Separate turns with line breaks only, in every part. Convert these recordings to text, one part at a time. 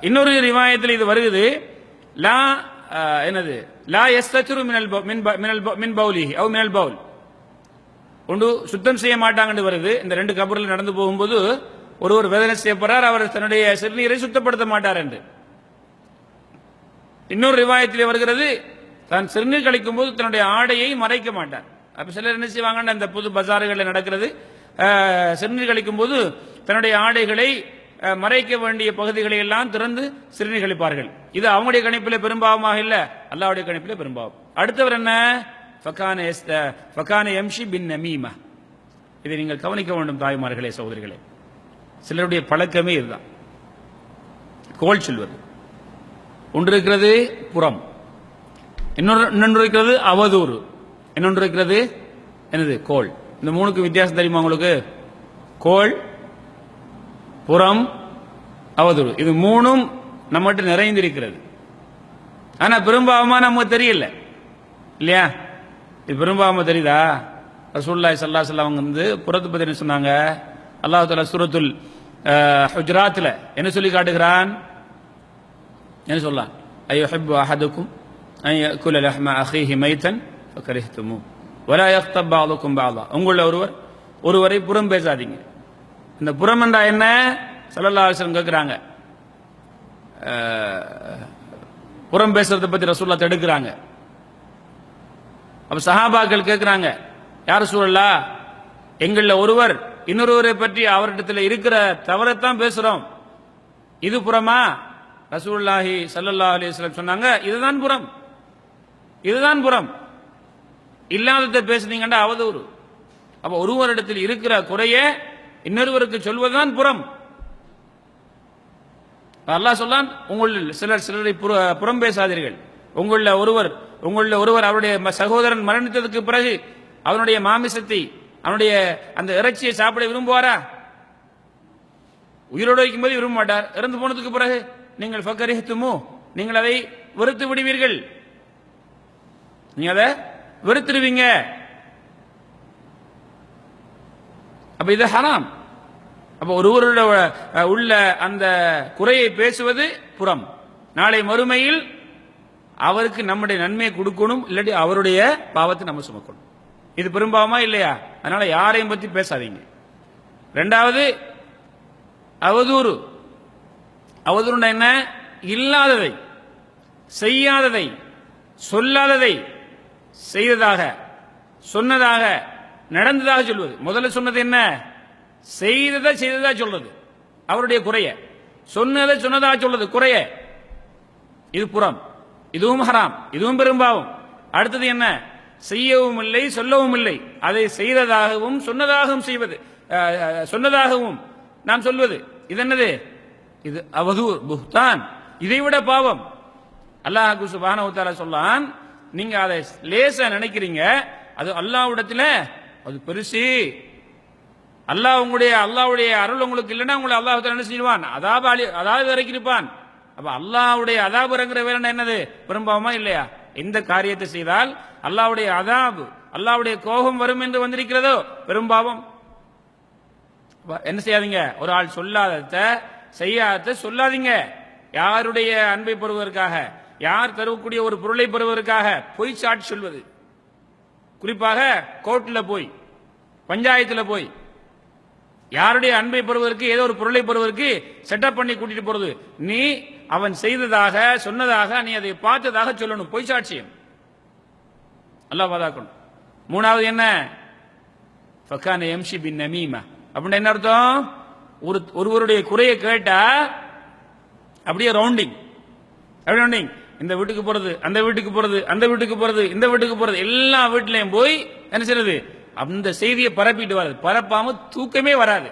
இன்னொரு ரிவாயத்தில் இது வருகிறது லா என்னது? லா எஸ்தச்சுரு மினல் மின் ப- மினல் மின் பவுலி அவ் மினல் பவுல் ஒன்று சுத்தம் செய்ய மாட்டாங்கன்னு வருது. இந்த ரெண்டு கபரில் நடந்து போகும்போது ஒருவர் வேதனை செய்யப்படுறார் அவர் தன்னுடைய சிறுநீரை சுத்தப்படுத்த மாட்டார் என்று. இன்னொரு ரிவாயத்தில் வருகிறது தான் சிறுநீர் கழிக்கும் போது தன்னுடைய ஆடையை மறைக்க மாட்டார். அப்ப சிலர் என்ன செய்வாங்கன்னு அந்த புது பஜார்களில் நடக்கிறது சிறுநீர் கழிக்கும் போது தன்னுடைய ஆடைகளை மறைக்க வேண்டிய பகுதிகளை எல்லாம் திறந்து சிறுநீர் கழிப்பார்கள். இது அவங்களுடைய கணிப்பில் பெரும்பாவமாக இல்ல. அல்லாவுடைய கணிப்பில் பெரும்பாவம். அடுத்தவர் என்ன? ஃபக்கான ஃபக்கான எம்ஷி பின் நமீமா. இதை நீங்கள் கவனிக்க வேண்டும் தாய்மார்களே சகோதரிகளே. சிலருடைய பழக்கமே இதுதான். கோல் சொல்வது. ஒன்று இருக்கிறது புறம். இன்னொரு இன்னொன்று இருக்கிறது அவதூறு. இன்னொன்று இருக்கிறது என்னது கோல். இந்த மூணுக்கு வித்தியாசம் தெரியுமா உங்களுக்கு? கோல் புறம் அவதூறு. இது மூணும் நம்மகிட்ட நிறைந்திருக்கிறது. ஆனா பெரும்பாவமா நமக்கு தெரியல. இல்லையா? இது பெரும்பாவமா தெரியுதா? ரசூல்லாய் சல்லா அவங்க வந்து புறத்து பத்தி என்ன சொன்னாங்க? அல்லாஹ் தாலா சூரத்துல் அஹ், ஹுஜராத்ல என்ன சொல்லி காட்டுகிறான்? என்ன சொல்லலாம் ஐயோ ஹிப்பு அஹதுக்கும் குல லஹ்ம அஹீஹி மைத்தன் கரிஹ்துமு வலா யக்தப் பாதுக்கும் பாதா. உங்களில் ஒருவர் ஒருவரை புறம் பேசாதீங்க. இந்த புறம் என்றா என்ன ஸல்லல்லாஹு கேட்குறாங்க புறம் பேசுறதை பத்தி ரசூல்லா தடுக்கிறாங்க. அப்ப சஹாபாக்கள் கேட்கிறாங்க யார் சூழல்லா எங்கள ஒருவர் இன்னொருவரை பற்றி அவரிடத்தில் இருக்கிற தவறத்தான் பேசுறோம். இது புறமா? ரசூல்லாஹி சல்லல்லா அலைஹி சொன்னாங்க இதுதான் புறம். இதுதான் புறம். இல்லாததை பேசுனீங்கன்னா அவதூறு. அப்ப ஒருவரிடத்தில் இருக்கிற குறையே இன்னொருவருக்கு சொல்வதுதான் புறம். அல்லாஹ் சொல்லான் உங்களில் சிலர் சிலரை புறம் பேசாதீர்கள். உங்கள ஒருவர் உங்களில் ஒருவர் அவருடைய சகோதரன் மரணித்ததுக்கு பிறகு அவனுடைய மாமிசத்தை அவனுடைய அந்த இறைச்சியை சாப்பிட விரும்புவாரா? உயிரோடு வைக்கும்போது விரும்ப மாட்டார். இறந்து போனதுக்கு பிறகு நீங்கள் ஃபக்கரிஹத்துமோ நீங்கள் அதை வெறுத்து விடுவீர்கள். நீங்க அதை வெறுத்துடுவீங்க. அப்ப இது ஹராம். அப்ப ஒருவரோட உள்ள அந்த குறையை பேசுவது புறம். நாளை மறுமையில் அவருக்கு நம்முடைய நன்மையை கொடுக்கணும் இல்லாட்டி அவருடைய பாவத்தை நம்ம சுமக்கணும். இது பெரும்பாவமா இல்லையா? அதனால யாரையும் பத்தி பேசாதீங்க. ரெண்டாவது அவதூறு. அவதூறுனா என்ன? இல்லாததை செய்யாததை சொல்லாததை செய்ததாக சொன்னதாக நடந்ததாக சொல்வது. முதல்ல சொன்னது என்ன? செய்ததை செய்ததா சொல்றது? அவருடைய குறைய. சொன்னதை சொன்னதா சொல்றது? குறைய. இது புறம். இதுவும் ஹராம். இதுவும் பெரும்பாவம். அடுத்தது என்ன? செய்யவும் இல்லை சொல்லவும் இல்லை. அதை செய்ததாகவும் சொன்னதாகவும் செய்வது. சொன்னதாகவும் நாம் சொல்வது. இது என்னது? இது அவதூர் புஹ்தான். இதைவிட பாவம். அல்லாஹ் சுப்ஹானஹு சொல்லான் நீங்க அதை லேசா நினைக்கிறீங்க. அது அல்லாஹ்விடத்துல அது பெருசு. அல்லாஹ் உங்களுடைய அல்லாவுடைய அருள் உங்களுக்கு இல்லைன்னா உங்களை அல்லாஹ் என்ன செய்வான்? அதாவது அழி அதாவது இறக்கியிருப்பான் அப்ப அல்லாவுடைய அதாபு இறங்குற வேலை என்னது? பெரும்பாவமா இல்லையா? எந்த காரியத்தை செய்தால் அல்லாவுடைய அதாபு அல்லாவுடைய கோபம் வரும் என்று வந்திருக்கிறதோ? பெரும்பாவம் என்ன செய்யாதீங்க? ஒரு ஆள் சொல்லாதத செய்யாத சொல்லாதீங்க. யாருடைய அன்பை பெறுவதற்காக யார் தருவக்கூடிய ஒரு பொருளை பெறுவதற்காக பொய் சாட்சி சொல்வது? குறிப்பாக கோர்ட்டில் போய் பஞ்சாயத்தில் போய் யாருடைய அன்பை பெறுவதற்கு ஏதோ ஒரு பொருளை பெறுவதற்கு செட்டப் பண்ணி கூட்டிட்டு போறது? நீ அவன் செய்ததாக சொன்னதாக நீ அதை பார்த்ததாக சொல்லணும். பொய் சாட்சியம். அல்லாஹ் பாதாக்கணும் மூணாவது என்ன? ஃபக்கான எம்ஷி பின் நமீமா. அப்படின்னா என்ன அர்த்தம்? ஒரு ஒருவருடைய குறையை கேட்டா அப்படியே ரவுண்டிங் அப்படி ரவுண்டிங் இந்த வீட்டுக்கு போறது அந்த வீட்டுக்கு போறது அந்த வீட்டுக்கு போறது இந்த வீட்டுக்கு போறது எல்லா வீட்லயும் போய் என்ன செய்யறது அந்த செய்தியை பரப்பிட்டு வராது. பரப்பாம தூக்கமே வராது.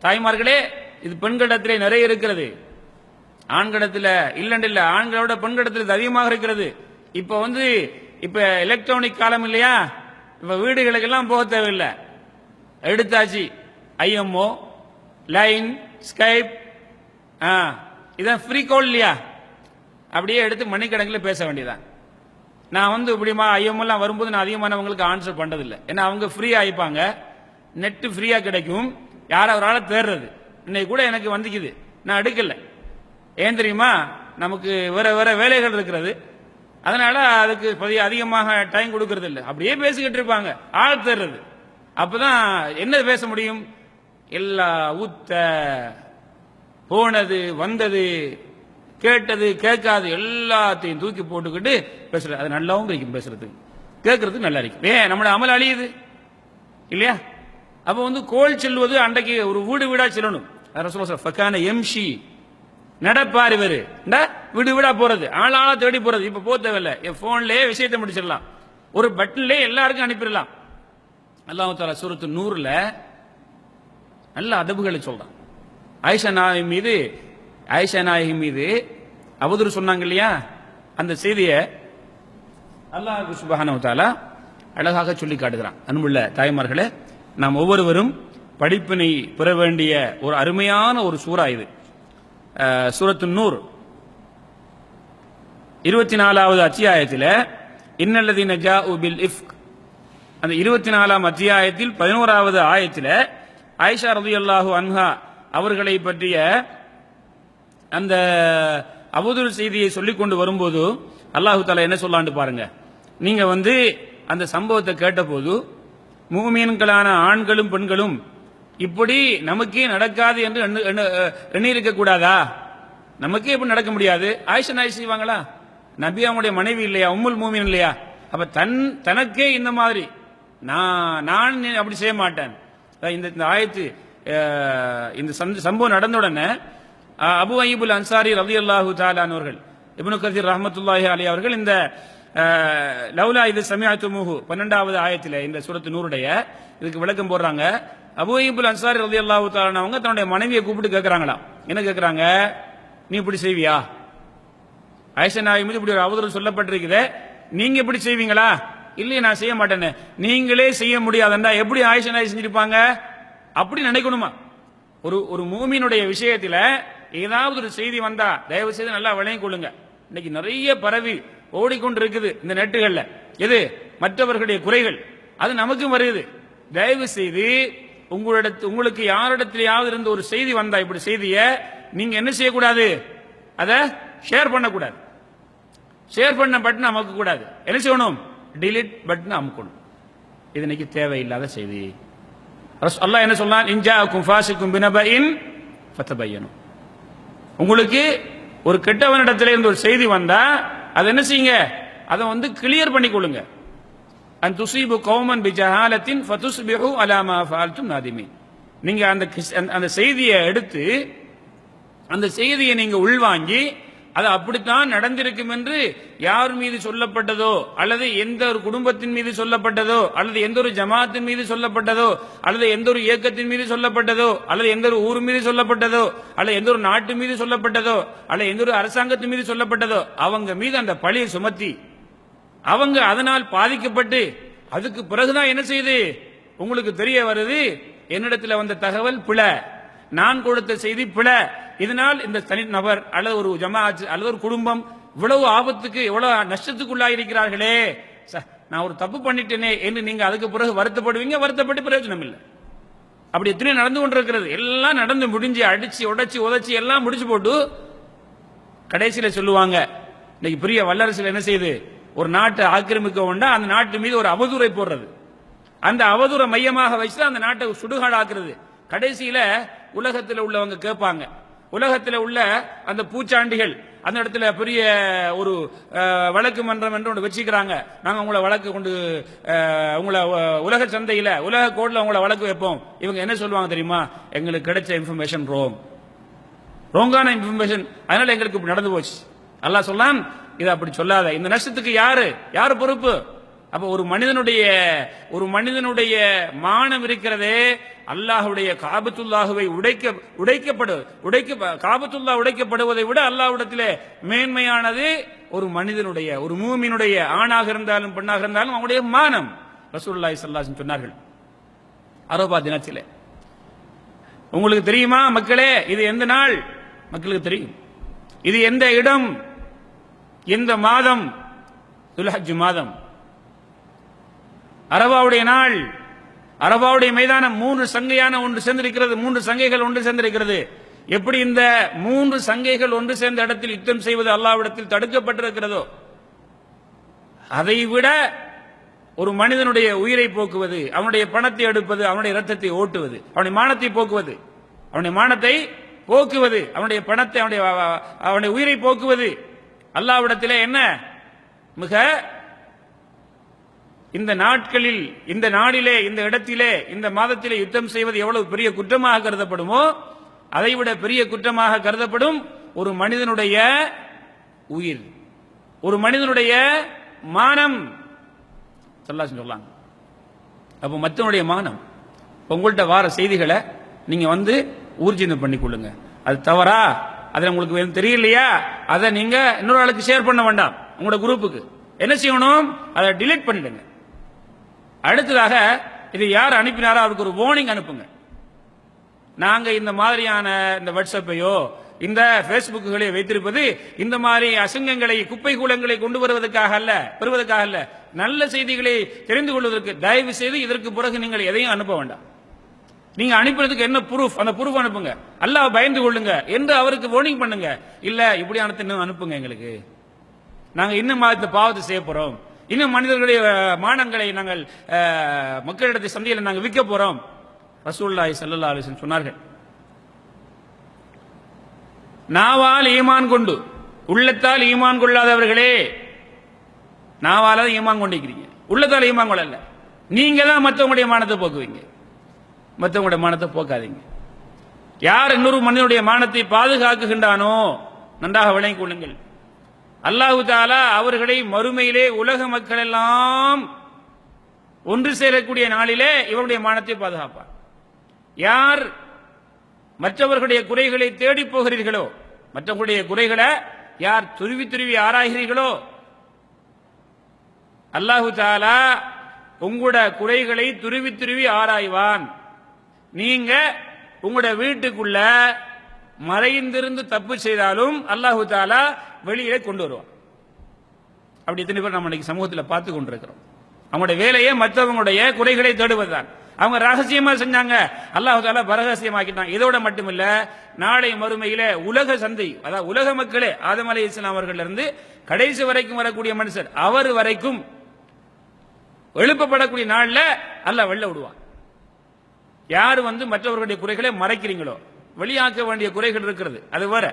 தாய்மார்களே இது பெண்களிடத்திலே நிறைய இருக்கிறது. ஆண்கடத்தில் இல்லண்டு இல்லை ஆண்களோட பெண்களிடத்தில் அதிகமாக இருக்கிறது. இப்போ வந்து இப்போ எலக்ட்ரானிக் காலம் இல்லையா? இப்போ வீடுகளுக்கெல்லாம் போக தேவையில்லை. எடுத்தாச்சு. ஐஎம்ஓ லைன் ஸ்கைப் ஆ இதான் ஃப்ரீ கால் இல்லையா? அப்படியே எடுத்து மணிக்கணக்கில் பேச வேண்டியதான் நான் வந்து இப்படிமா ஐஎம்எல்லாம் வரும்போது நான் அதிகமானவங்களுக்கு ஆன்சர் பண்றதில்லை. ஏன்னா அவங்க ஃப்ரீயாக ஆகிப்பாங்க. நெட்டு ஃப்ரீயாக கிடைக்கும். யார ஒரு ஆளை தேடுறது? இன்னைக்கு கூட எனக்கு வந்துக்குது. நான் எடுக்கலை. ஏன் தெரியுமா? நமக்கு வேற வேற வேலைகள் இருக்கிறது. அதனால அதுக்கு பதி அதிகமாக டைம் கொடுக்கறது இல்லை அப்படியே பேசிக்கிட்டு இருப்பாங்க. ஆள் தர்றது அப்பதான் என்ன பேச முடியும்? எல்லா ஊத்த போனது வந்தது கேட்டது கேட்காது எல்லாத்தையும் தூக்கி போட்டுக்கிட்டு பேசுறது. அது நல்லாவும் கிடைக்கும் பேசுறதுக்கு கேட்கறதுக்கு நல்லா இருக்கும் ஏன்? நம்மளோட அமல் அழியுது. இல்லையா? அப்போ வந்து கோல் செல்வது அன்றைக்கு ஒரு வீடு வீடா செல்லணும். ஃபக்கான எம்ஷி. நடப்பார் இவர். வீடு வீடா போறது. ஆள் ஆளா தேடி போறது. இப்ப போக தேவையில்ல. என் போன்லயே விஷயத்தை முடிச்சிடலாம். ஒரு பட்டன்லயே எல்லாருக்கும் அனுப்பிடலாம். அல்லாஹு தாலா சூரத்து நூறுல நல்ல அதபுகளை சொல்றான். ஆயிஷா நாயகி மீது ஆயிஷா நாயகி மீது அவதூறு சொன்னாங்க இல்லையா? அந்த செய்தியை அல்லாஹ் சுபஹானவத்தாலா அழகாக சொல்லி காட்டுகிறான். அன்புள்ள தாய்மார்களே நாம் ஒவ்வொருவரும் படிப்பினை பெற வேண்டிய ஒரு அருமையான ஒரு சூறா இது. அஹ், சூரத்து நூர். இருபத்தி நாலாவது அத்தியாயத்தில் இன்னல்லதி நஜா உபில் இஃப்க். அந்த இருபத்தி நாலாம் அத்தியாயத்தில் பதினோராவது ஆயத்தில் ஆயிஷா ரலியல்லாஹு அன்ஹா அவர்களை பற்றிய அந்த அவதூறு செய்தியை சொல்லிக் கொண்டு வரும்போது அல்லாஹு தாலா என்ன சொல்லாண்டு பாருங்க. நீங்க வந்து அந்த சம்பவத்தை கேட்டபோது மூமியன்களான ஆண்களும் பெண்களும் இப்படி நமக்கே நடக்காது என்று எண்ணு- எண்ணு- எண்ணியிருக்க கூடாதா? நமக்கே இப்படி நடக்க முடியாது. ஆயிஷா நாய் செய்வாங்களா? நபியாவுடைய மனைவி இல்லையா? உம்முல் மூமின் இல்லையா? அப்ப தன் தனக்கே இந்த மாதிரி. நான் நான் அப்படி செய்ய மாட்டேன். இந்த இந்த ஆயத்து இந்த சம்பவம் நடந்த உடனே அபு அய்யுபுல் அன்சாரி ரவி அல்லாஹு தாலானவர்கள் இப்னு கசீர் ரஹமத்துல்லாஹி அலி அவர்கள் இந்த லவ்லா இது சமியாத்துமுஹு பன்னெண்டாவது ஆயத்தில் இந்த சுரத்து நூறுடைய இதுக்கு விளக்கம் போடுறாங்க. அபு அய்யுபுல் அன்சாரி ரவி அல்லாஹு அவங்க தன்னுடைய மனைவியை கூப்பிட்டு கேட்குறாங்களாம் என்ன கேட்குறாங்க நீ இப்படி செய்வியா? ஆயிஷா நாயகி மீது இப்படி ஒரு அவதூறு சொல்லப்பட்டிருக்குதே நீங்க இப்படி செய்வீங்களா? இல்லையே நான் செய்ய மாட்டேன்னு. நீங்களே செய்ய முடியாதுண்டா எப்படி ஆயிஷன் நாயகி செஞ்சிருப்பாங்க? அப்படி நினைக்கணுமா? ஒரு ஒரு மூமியினுடைய விஷயத்தில் ஏதாவது ஒரு செய்தி வந்தா தயவு செய்து நல்லா விளங்கிக் கொள்ளுங்க. இன்னைக்கு நிறைய பரவி ஓடிக்கொண்டு இருக்குது இந்த நெட்டுகள்ல. எது? மற்றவர்களுடைய குறைகள். அது நமக்கும் வருது. தயவு செய்து உங்களிடத்து உங்களுக்கு யாரிடத்திலேயாவது இருந்து ஒரு செய்தி வந்தா இப்படி செய்திய நீங்க என்ன செய்யக்கூடாது? அதை ஷேர் பண்ணக்கூடாது. ஷேர் பண்ண பட்டன் அமுக்க கூடாது. என்ன செய்யணும்? டிலீட் பட்டன் அமுக்கணும். இது இன்னைக்கு தேவையில்லாத செய்தி. அல்லாஹ் என்ன சொன்னான் இன்ஜாக்கும் ஃபாசிக்கும் பினபைன் ஃபத்தபையனும் உங்களுக்கு ஒரு கெட்டவனிடத்துல இருந்து ஒரு செய்தி வந்தா அதை என்ன செய்யுங்க? அதை வந்து கிளியர் பண்ணி கொள்ளுங்க. அன் துசீபு கௌமன் பி ஜஹாலத்தின் ஃபதுஸ்பிஹு அலாமா ஃபால்தும் ஃபஅல்தும் நாதிமீன். நீங்க அந்த கிஸ்- அந்த- அந்த செய்தியை எடுத்து அந்த செய்தியை நீங்க உள்வாங்கி அது அப்படித்தான் நடந்திருக்கும் என்று யார் மீது சொல்லப்பட்டதோ அல்லது எந்த ஒரு குடும்பத்தின் மீது சொல்லப்பட்டதோ அல்லது எந்த ஒரு ஜமாத்தின் மீது சொல்லப்பட்டதோ அல்லது எந்த ஒரு இயக்கத்தின் மீது சொல்லப்பட்டதோ அல்லது எந்த ஒரு ஊர் மீது சொல்லப்பட்டதோ அல்லது எந்த ஒரு நாட்டு மீது சொல்லப்பட்டதோ அல்லது எந்த ஒரு அரசாங்கத்தின் மீது சொல்லப்பட்டதோ அவங்க மீது அந்த பழியை சுமத்தி அவங்க அதனால் பாதிக்கப்பட்டு அதுக்கு பிறகுதான் என்ன செய்யுது உங்களுக்கு தெரிய வருது என்னிடத்தில் வந்த தகவல் பிழை. நான் கொடுத்த செய்தி பிழை. இதனால் இந்த தனி நபர் அல்லது ஒரு ஜமாத் அல்லது ஒரு குடும்பம் இவ்வளவு ஆபத்துக்கு இவ்வளவு நஷ்டத்துக்குள்ளாயிருக்கிறார்களே. ச, நான் ஒரு தப்பு பண்ணிட்டேனே என்று நீங்க அதுக்கு பிறகு வருத்தப்படுவீங்க வருத்தப்பட்டு பிரயோஜனம் இல்லை அப்படி எத்தனையோ நடந்து கொண்டிருக்கிறது. எல்லாம் நடந்து முடிஞ்சு அடிச்சு உடைச்சு உதச்சி எல்லாம் முடிச்சு போட்டு கடைசியில சொல்லுவாங்க இன்னைக்கு பெரிய வல்லரசில் என்ன செய்யுது ஒரு நாட்டை ஆக்கிரமிக்க வேண்டா அந்த நாட்டு மீது ஒரு அவதூறை போடுறது. அந்த அவதூறை மையமாக வச்சு அந்த நாட்டை சுடுகாடாக்குறது. கடைசியில உலகத்தில் உள்ளவங்க கேட்பாங்க. உலகத்தில் உள்ள அந்த பூச்சாண்டிகள் அந்த இடத்துல பெரிய ஒரு வழக்கு மன்றம் என்று ஒன்று வச்சுக்கிறாங்க. நாங்கள் உங்களை வழக்கு கொண்டு உங்களை உலக சந்தையில் உலக கோட்ல உங்களை வழக்கு வைப்போம். இவங்க என்ன சொல்லுவாங்க தெரியுமா? எங்களுக்கு கிடைச்ச இன்ஃபர்மேஷன் ரோங் ரோங்கான இன்ஃபர்மேஷன் அதனால எங்களுக்கு இப்படி நடந்து போச்சு. நல்லா சொல்லாம் இதை அப்படி சொல்லாத. இந்த நஷ்டத்துக்கு யாரு? யாரு பொறுப்பு? அப்ப ஒரு மனிதனுடைய ஒரு மனிதனுடைய மானம் இருக்கிறதே அல்லாஹுடைய காபத்துல்லாஹுவை உடைக்க உடைக்கப்படு உடைக்க காபத்துல்லா உடைக்கப்படுவதை விட அல்லாஹ்விடத்திலே மேன்மையானது ஒரு மனிதனுடைய ஒரு மூமினுடைய ஆணாக இருந்தாலும் பெண்ணாக இருந்தாலும் அவனுடைய மானம். ரசூல்லாய் சல்லாஸ் சொன்னார்கள். அரோபா தினத்திலே. உங்களுக்கு தெரியுமா மக்களே இது எந்த நாள்? மக்களுக்கு தெரியும். இது எந்த இடம்? எந்த மாதம்? துல்ஹஜ் மாதம். அரபாவுடைய நாள். அரபாவுடைய மைதானம் மூன்று சங்கையான ஒன்று சேர்ந்திருக்கிறது மூன்று சங்கைகள் ஒன்று சேர்ந்திருக்கிறது. எப்படி இந்த மூன்று சங்கைகள் ஒன்று சேர்ந்த இடத்தில் யுத்தம் செய்வது அல்லாவிடத்தில் தடுக்கப்பட்டிருக்கிறதோ அதை விட ஒரு மனிதனுடைய உயிரை போக்குவது அவனுடைய பணத்தை எடுப்பது அவனுடைய ரத்தத்தை ஓட்டுவது அவனுடைய மானத்தை போக்குவது அவனுடைய மானத்தை போக்குவது அவனுடைய பணத்தை அவனுடைய அவனுடைய உயிரை போக்குவது அல்லாவிடத்திலே என்ன? மிக இந்த நாட்களில் இந்த நாடிலே இந்த இடத்திலே இந்த மாதத்திலே யுத்தம் செய்வது எவ்வளவு பெரிய குற்றமாக கருதப்படுமோ அதைவிட பெரிய குற்றமாக கருதப்படும் ஒரு மனிதனுடைய உயிர். ஒரு மனிதனுடைய மானம். சொல்லா சொல்லாங்க அப்போ மற்றவனுடைய மானம். உங்கள்கிட்ட வார செய்திகளை நீங்க வந்து ஊர்ஜிதம் பண்ணிக்கொள்ளுங்க. அது தவறா? அது உங்களுக்கு தெரியலையா? அதை நீங்க இன்னொரு ஆளுக்கு ஷேர் பண்ண வேண்டாம். உங்களோட குரூப்புக்கு என்ன செய்யணும்? அதை டிலீட் பண்ணிடுங்க. அடுத்ததாக இது யார் அனுப்பினாரோ அவருக்கு ஒரு வார்னிங் அனுப்புங்க. நாங்க இந்த மாதிரியான இந்த வாட்ஸ்அப்பையோ இந்த பேஸ்புக்குகளை வைத்திருப்பது இந்த மாதிரி அசிங்கங்களை குப்பை கூலங்களை கொண்டு வருவதற்காக அல்ல பெறுவதற்காக அல்ல. நல்ல செய்திகளை தெரிந்து கொள்வதற்கு தயவு செய்து இதற்கு பிறகு நீங்கள் எதையும் அனுப்ப வேண்டாம். நீங்க அனுப்பினதுக்கு என்ன ப்ரூஃப் அந்த ப்ரூஃப் அனுப்புங்க. அல்லாஹ் பயந்து கொள்ளுங்க. என்று அவருக்கு வார்னிங் பண்ணுங்க. இல்ல இப்படியான இன்னும் அனுப்புங்க எங்களுக்கு. நாங்க இன்னும் இந்த பாவத்தை செய்ய போறோம். இன்னும் மனிதர்களுடைய மானங்களை நாங்கள் மக்களிடத்தை சந்தையில் நாங்கள் விற்க போறோம். ரசூல்லாய் சல்லா அலிசன் சொன்னார்கள். நாவால் ஈமான் கொண்டு உள்ளத்தால் ஈமான் கொள்ளாதவர்களே நாவால ஈமான் கொண்டிருக்கிறீங்க. உள்ளத்தால் ஈமான் கொள்ளல. நீங்க தான் மற்றவங்களுடைய மானத்தை போக்குவீங்க. மற்றவங்களுடைய மானத்தை போக்காதீங்க. யார் இன்னொரு மனிதனுடைய மானத்தை பாதுகாக்குகின்றானோ நன்றாக விளங்கிக் கொள்ளுங்கள். அல்லாஹு தாலா அவர்களை மறுமையிலே உலக மக்கள் எல்லாம் ஒன்று சேரக்கூடிய நாளிலே இவருடைய மானத்தை பாதுகாப்பார். யார் மற்றவர்களுடைய குறைகளை தேடி போகிறீர்களோ மற்றவர்களுடைய குறைகளை யார் துருவி துருவி ஆராய்கிறீர்களோ அல்லாஹு தாலா உங்களோட குறைகளை துருவி துருவி ஆராய்வான். நீங்க உங்களோட வீட்டுக்குள்ள மறைந்திருந்து தப்பு செய்தாலும் அல்லாஹு தாலா வெளியிலே கொண்டு வருவான். அப்படி எத்தனை பேர் நம்ம இன்னைக்கு சமூகத்தில் பார்த்து கொண்டிருக்கிறோம். அவங்களுடைய வேலையே மற்றவங்களுடைய குறைகளை தேடுவதுதான். அவங்க ரகசியமா செஞ்சாங்க. அல்லாஹு தாலா பரகசியமாக்கிட்டான். இதோட மட்டுமில்ல நாளை மறுமையில உலக சந்தை அதாவது உலக மக்களே ஆதம் அலி இஸ்லாம் அவர்கள் இருந்து கடைசி வரைக்கும் வரக்கூடிய மனுஷர் அவர் வரைக்கும் எழுப்பப்படக்கூடிய நாள்ல அல்லாஹ் வெள்ள விடுவான் யார் வந்து மற்றவர்களுடைய குறைகளை மறைக்கிறீங்களோ வெளியாக்க வேண்டிய குறைகள் இருக்கிறது. அது வேற.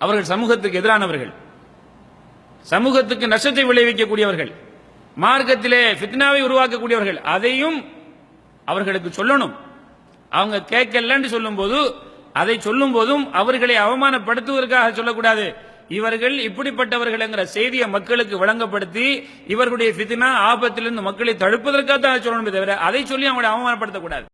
அவர்கள் சமூகத்துக்கு எதிரானவர்கள். சமூகத்துக்கு நஷ்டத்தை விளைவிக்கக்கூடியவர்கள். மார்க்கத்திலே ஃபித்னாவை உருவாக்கக்கூடியவர்கள். அதையும் அவர்களுக்கு சொல்லணும். அவங்க கேட்கலன்னு சொல்லும்போது அதை சொல்லும் போதும் அவர்களை அவமானப்படுத்துவதற்காக சொல்லக்கூடாது. இவர்கள் இப்படிப்பட்டவர்கள் என்கிற செய்தியை மக்களுக்கு வழங்கப்படுத்தி இவர்களுடைய ஃபித்னா ஆபத்திலிருந்து மக்களை தடுப்பதற்காக தான் அதை சொல்லணுமே தவிர அதை சொல்லி அவங்களை அவமானப்படுத்தக்கூடாது.